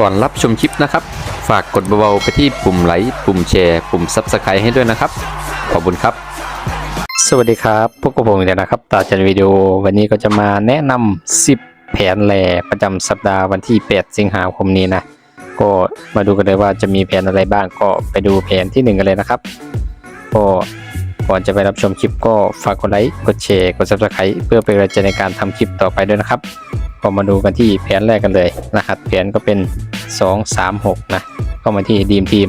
ก่อนรับชมคลิปนะครับ ฝากกดเบาๆไปที่ปุ่มไลค์ปุ่มแชร์ ปุ่ม Subscribe ให้ด้วยนะครับ ขอบคุณครับ สวัสดีครับพวกกับผมอีกแล้วนะครับตาจันวิดีโอวันนี้ก็จะมาแนะนำ10 แผนแหล่ประจำสัปดาห์วันที่ 8 สิงหาคมนี้นะ ก็มาดูกันเลยว่าจะมีแผนอะไรบ้างก็ไปดูแผนที่ 1 กันเลยนะครับ ก็ก่อนจะไปรับชมคลิปก็ฝากกดไลค์กดแชร์กด subscribe เพื่อเป็นกำลังใจในการทำคลิปต่อไปด้วยนะครับ ก็มาดูกันที่แผนแรกกันเลย รหัสแผนก็เป็น 2 3 6 นะ เข้ามาที่ดีมทีม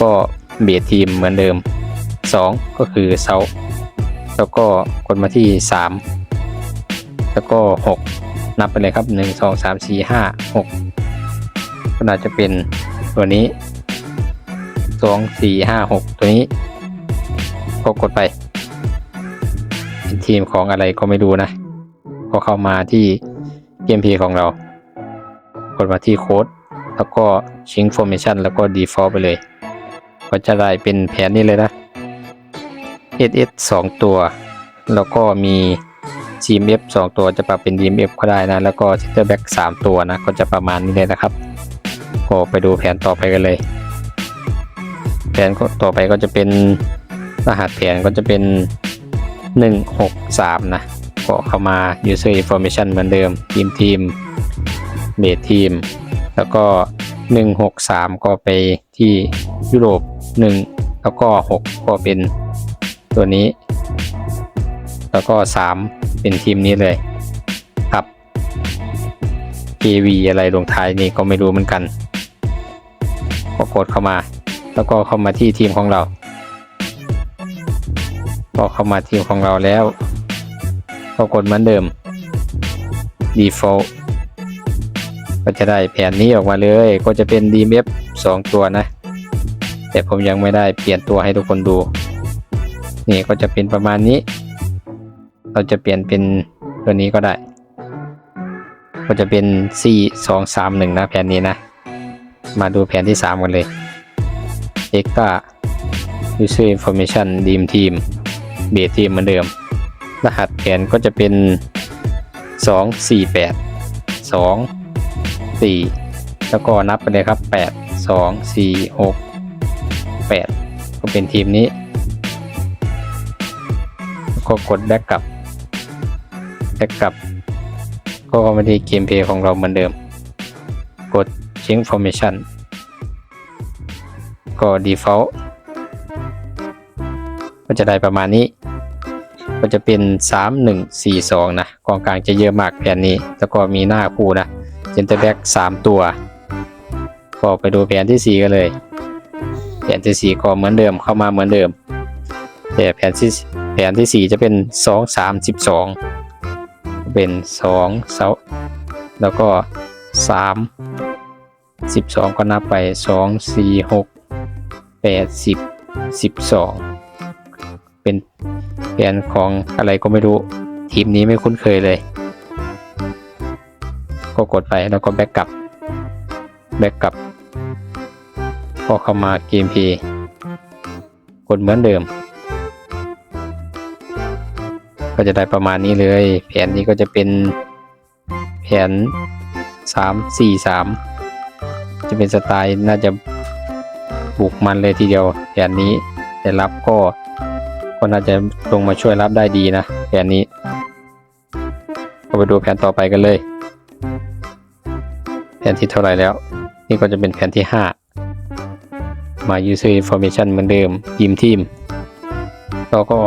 ก็เบียดทีมเหมือนเดิม 2 ก็คือเซาแล้วก็กดมาที่ 3 แล้วก็ 6 นับไปเลยครับ 1 2 3 4 5 6 ก็น่าจะเป็นตัวนี้ 2 4 5 6 ตัวนี้ ก็กดไป เป็นทีมของอะไรก็ไม่รู้นะ ก็เข้ามาที่ เกมพีของเรา กดมาที่โค้ด แล้วก็ชิง formation แล้วก็ default ไปเลย ก็จะได้เป็นแผนนี้เลยนะ SS 2 ตัว แล้วก็มี GMF 2 ตัวจะปรับเป็น DMF ก็ได้นะ แล้วก็ Center Back 3 ตัวนะ ก็จะประมาณนี้เลยนะครับก็ไปดูแผนต่อไปกันเลย แผนต่อไปก็จะเป็นรหัสแผนก็จะเป็น 163 นะ ก็เข้ามา user information เหมือนเดิมทีมทีมเบสทีมแล้วก็ 163 ก็ไปที่ยุโรป 1 แล้วก็ 6 ก็เป็นตัวนี้ แล้วก็ 3 เป็นทีมนี้เลยครับ KV อะไรลงท้ายนี่ก็ไม่รู้เหมือนกันก็กดเข้ามา แล้วก็เข้ามาที่ทีมของเราก็เข้ามาทีมของเราแล้ว ก็กดเหมือนเดิม default ก็จะได้แผนนี้ออกมาเลย ก็จะเป็น DMF 2 ตัวนะ แต่ผมยังไม่ได้เปลี่ยนตัวให้ทุกคนดู นี่ก็จะเป็นประมาณนี้ เราจะเปลี่ยนเป็นตัวนี้ก็ได้ ก็จะเป็น C 2 3 1 นะแผนนี้นะ มาดูแผนที่ 3 กันเลย Extra User Information Dream Team เบสทีมเหมือนเดิม รหัสแผนก็จะเป็น 2 4 8 2 4 แล้วก็นับไปเลยครับ 8 2 4 6 8 ก็เป็นทีมนี้ ก็กดแบ็กกลับแบ็กกลับ ก็มาที่เกมเพย์ของเราเหมือนเดิม กด change formation ก็ default ก็จะได้ประมาณนี้ ก็จะเป็น 3 1 4 2 นะกองกลางจะเยอะมากแผนนี้ แล้วก็มีหน้าคู่นะเซนเตอร์แบ็ก3ตัว ก็ไปดูแผนที่ 4 กันเลย แผนที่ 4 ก็เหมือนเดิมเข้ามาเหมือนเดิม แต่แผนที่แผนที่ 4 จะเป็น 2 3 12 เป็น2เสาแล้วก็ 3 12 ก็นับไป 2 4 6 8 10 12 เป็นแผนของอะไรก็ไม่รู้ ทีมนี้ไม่คุ้นเคยเลย ก็กดไปแล้วก็แบ็กกลับ แบ็กกลับพอเข้ามาเกมพีกดเหมือนเดิม ก็จะได้ประมาณนี้เลย แผนนี้ก็จะเป็นแผนสามสี่สามจะเป็นสไตล์น่าจะบุกมันเลยทีเดียวแผนนี้แต่รับก็ ก็น่าจะลงมาช่วยรับได้ดีนะแผนนี้ก็ไปดูแผนต่อไปกันเลย แผนที่เท่าไหร่แล้ว นี่ก็จะเป็นแผนที่ 5 มา user information เหมือนเดิมทีมทีมเราก็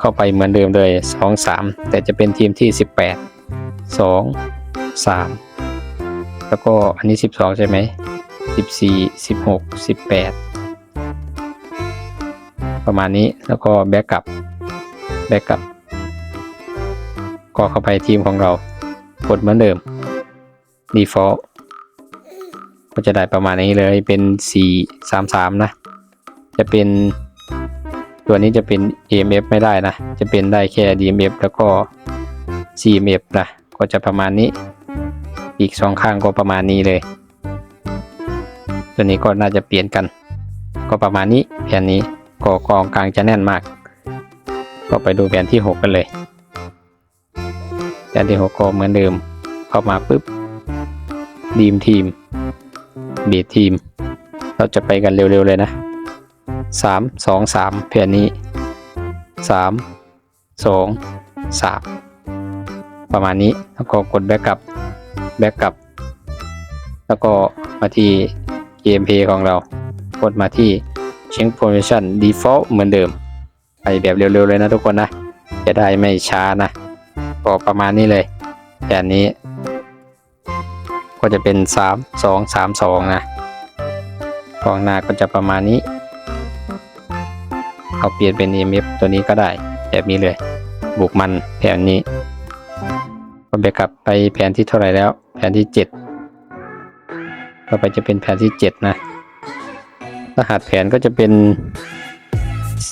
เข้าไปเหมือนเดิมเลย 2 3 แต่จะเป็นทีมที่ 18 2 3 แล้วก็อันนี้ 12 ใช่ไหม14 16 18 ประมาณนี้แล้วก็แบ็กกลับแบ็กกลับก็เข้าไปทีมของเรากดเหมือนเดิม default ก็จะได้ประมาณนี้เลยเป็น 4 3 3 นะ จะเป็นตัวนี้จะเป็น EMF ไม่ได้นะ จะเป็นได้แค่ DMF แล้วก็ CMF นะ ก็จะประมาณนี้ อีกสองข้างก็ประมาณนี้เลย ตัวนี้ก็น่าจะเปลี่ยนกัน ก็ประมาณนี้แผนนี้ ก็กองกลางจะแน่นมาก ก็ไปดูแผนที่ 6 กันเลยแผนที่ 6 ก็เหมือนเดิม เข้ามาปุ๊บดีมทีมเบสทีม เราจะไปกันเร็วๆเลยนะสามสองสามแผนนี้สามสองสามประมาณนี้แล้วก็กดแบ็กกลับแบ็กกลับ แล้วก็มาที่เกมเพย์ของเรา กดมาที่ Change Position Default เหมือนเดิม ไปแบบเร็วๆเลยนะทุกคนนะ จะได้ไม่ช้านะก็ประมาณนี้เลยแผนนี้ ก็จะเป็น 3 2 3 2 นะกองหน้าก็จะประมาณนี้ เอาเปลี่ยนเป็น EMF ตัวนี้ก็ได้ แบบนี้เลย บุกมันแผนนี้ก็ไปกลับไปแผนที่เท่าไหร่แล้ว แผนที่ 7 ต่อไปจะเป็นแผนที่ 7 นะ รหัสแผนก็จะเป็น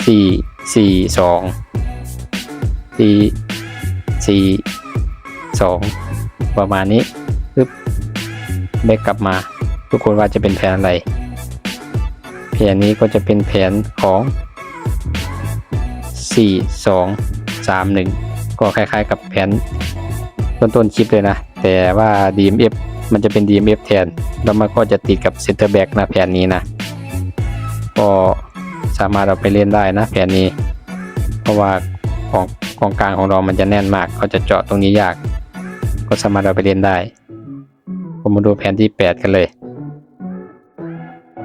4 4 2 4 4 2 ประมาณนี้ปึ๊บแบกกลับมา ทุกคนว่าจะเป็นแผนอะไร แผนนี้ก็จะเป็นแผนของ 4 2 3 1 ก็คล้ายๆกับแผนต้นต้นๆคลิปเลยนะ แต่ว่า DMF มันจะเป็น DMF แทน แล้วมันก็จะติดกับ Center Back นะแผนนี้นะ ก็สามารถเอาไปเล่นได้นะแผนนี้ เพราะว่าของกองกลางของเรามันจะแน่นมากเขาจะเจาะตรงนี้ยาก ก็สามารถเอาไปเล่นได้ผมมาดูแผนที่ 8 กันเลย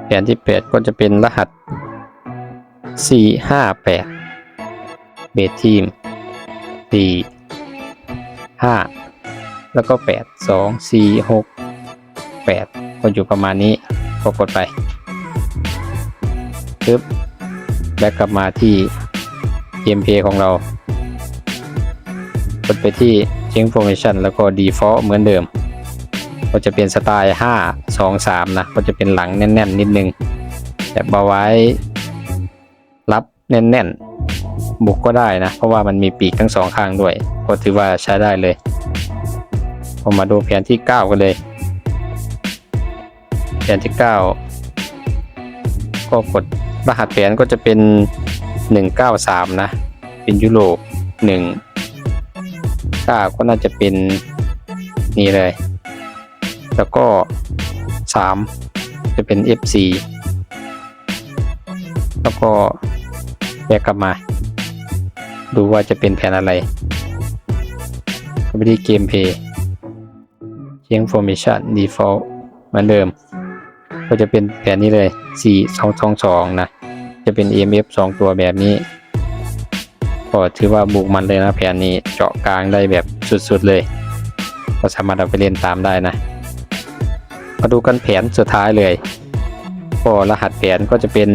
แผนที่ 8 ก็จะเป็นรหัส 458 เบสทีม 4 5 แล้วก็ 8 2 4 6 8 ก็อยู่ประมาณนี้ก็กดไป ปึ๊บแบ็กกลับมาที่เกมเพย์ของเรา กดไปที่ Change Formation แล้วก็ Default เหมือนเดิม ก็จะเป็นสไตล์ 5 2 3 นะ ก็จะเป็นหลังแน่น ๆ นิดนึง แต่เอาไว้รับแน่น ๆ บุกก็ได้นะ เพราะว่ามันมีปีกทั้งสองข้างด้วย ก็ถือว่าใช้ได้เลยผมมาดูแผนที่ 9 กันเลย แผนที่ 9 ก็กด รหัสแผนก็จะเป็น 193 นะ เป็นยุโรป1 9ก็น่าจะเป็นนี่เลย แล้วก็ 3 จะเป็น FC แล้วก็แยกกลับมา ดูว่าจะเป็นแผนอะไรก็ไปที่เกมเพย์เชียง formation default เหมือนเดิม ก็จะเป็นแผนนี้เลย 4 2 2 2 นะ จะเป็น EMF 2 ตัวแบบนี้ ก็ถือว่าบุกมันเลยนะแผนนี้เจาะกลางได้แบบสุดๆเลย ก็สามารถเอาไปเล่นตามได้นะ มาดูกันแผนสุดท้ายเลย ก็รหัสแผนก็จะเป็น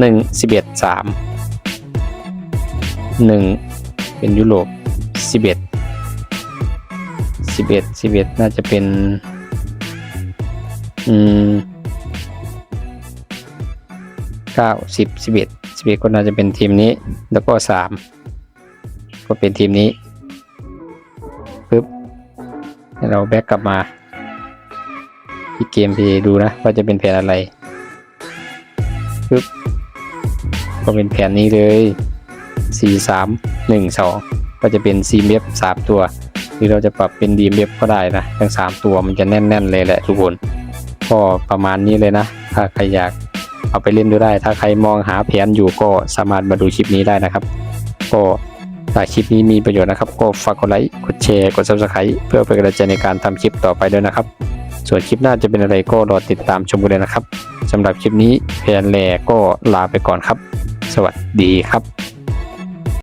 1 11 3 1 เป็นยุโรป 11 11 11 น่าจะเป็น อืม เก้าสิบสิบเอ็ดสิบเอ็ดก็น่าจะเป็นทีมนี้ แล้วก็สามก็เป็นทีมนี้ปึ๊บให้เราแบ็กกลับมาที่เกมเพย์ดูนะว่าจะเป็นแผนอะไรปึ๊บก็เป็นแผนนี้เลยสี่สามหนึ่งสองก็จะเป็นซีเมฟสามตัว หรือเราจะปรับเป็นดีเมฟก็ได้นะ ทั้งสามตัวมันจะแน่น ๆ เลยแหละทุกคน ก็ประมาณนี้เลยนะ ถ้าใครอยาก เอาไปเล่นดูได้ ถ้าใครมองหาแผนอยู่ก็สามารถมาดูคลิปนี้ได้นะครับ ก็ถ้าคลิปนี้มีประโยชน์นะครับ ก็ฝากกดไลค์กดแชร์กด subscribe เพื่อเป็นกำลังใจในการทำคลิปต่อไปด้วยนะครับ ส่วนคลิปหน้าจะเป็นอะไรก็รอติดตามชมกันเลยนะครับสำหรับคลิปนี้แผนแลก็ลาไปก่อนครับ สวัสดีครับ